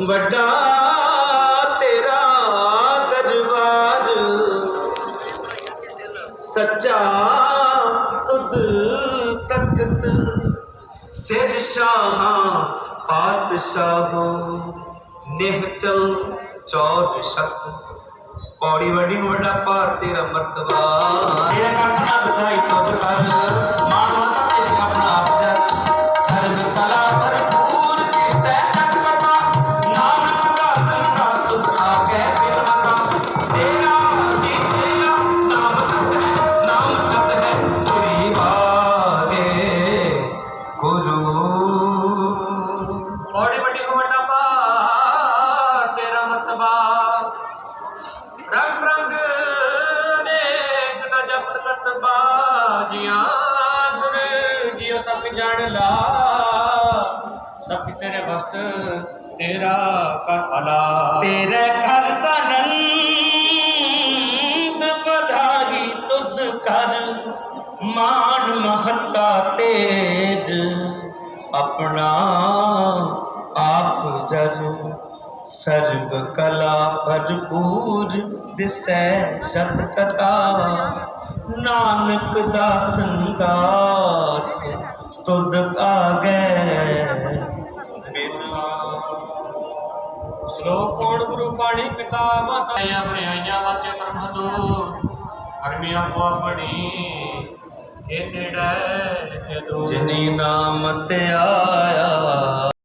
ਵੱਡਾ ਤੇਰਾ ਦਰਬਾਰ ਸੱਚਾ ਤੁਧ ਤਖਤ, ਸਿਰ ਸ਼ਾਹਾਂ ਪਾਤਸ਼ਾਹੋ ਨਿਹਚਲ ਚੌਦ ਸ਼ਕ। ਪੌੜੀ ਵੱਡੀ ਵੱਡਾ ਭਾਰ ਤੇਰਾ ਮਰਤਬਾ। ਤੇਰਾ ਕਰਨਾ ਬਤਾਈ ਤੁਧ ਕਰ। ਬੜੀ ਵੱਡੀ ਵੱਡਾ ਭਾਰ ਤੇਰਾ ਮਤਬਾ ਰੰਗ ਰੰਗ ਅਨੇਕ ਦਾ ਜਪਤ ਕਰਤ ਬਾਜੀਆਂ ਗੁਰੇ, ਜੀਓ ਸਭ ਜਾਣ ਲਾ। ਸਭ ਤੇਰੇ ਬਸ ਤੇਰਾ ਕਰ ਭਲਾ। ਤੇਰੇ ਘਰ ਤਨੰਦ ਪਧਾਰੀ ਤੁਧ ਕਰ, ਮਾਨ ਮਹੱਤਾ ਤੇਜ। ਆਪਣਾ ਆਪ ਜਰ ਸਰਬ ਕਲਾ ਭਰਪੂਰ ਦਿਸੈ ਜਤ ਕਥਾ ਨਾਨਕ ਦਾ ਦਾਸ ਤੁਧ ਆਗੇ। ਬਿਨਾ ਸ਼ਲੋਕ ਕੋਣ ਗੁਰੂ ਪਾਣੀ ਪਿਤਾ ਮਾਤਾ ਆਈਆਂ ਬਣਾਈਆਂ ਵਾਚੇ ਬ੍ਰਹਮ ਦੋ ਕੋ ਆਪਣੀ ਇਹ ਜਦੋਂ ਜਿਨੀ ਨਾਮ ਤੇ